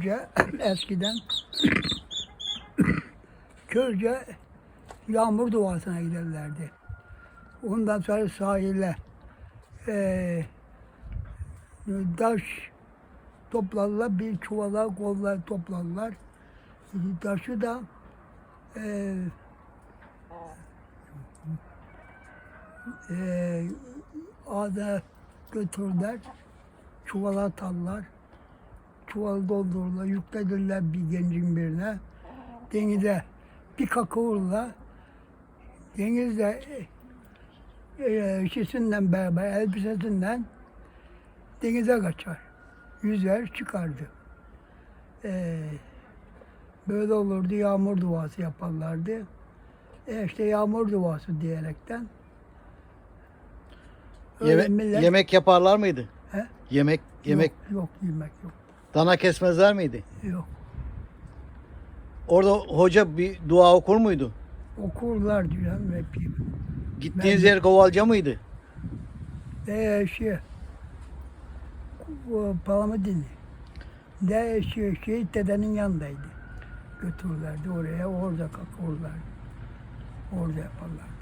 Köyce eskiden Köyce yağmur duasına giderlerdi. Ondan sonra sahile eee taş toplarlar, bir çuvala kollar toplarlar. Taşı da eee eee ağza götürürler, çuvala atarlar. Çuval doldururlar, yüklenirler bir gencin birine. Denize bir kakavurla denizde e, şişinden beraber elbisesinden denize kaçar. Yüzer çıkardı. E, böyle olurdu yağmur duası yaparlardı. E işte yağmur duası diyerekten. Öyle Yeme- millet- Yemek yaparlar mıydı? He? Yemek yemek Yok, yok yemek yok. Dana kesmezler miydi? Yok. Orada hoca bir dua okur muydu? Okurlar diyorum hep. Gittiğiniz Ben- yer kovalca mıydı? De şey, bu Palamudin. De şey, şey dedenin yanındaydı. Götürürlerdi oraya, orada kalkırlardı. Orada yaparlardı.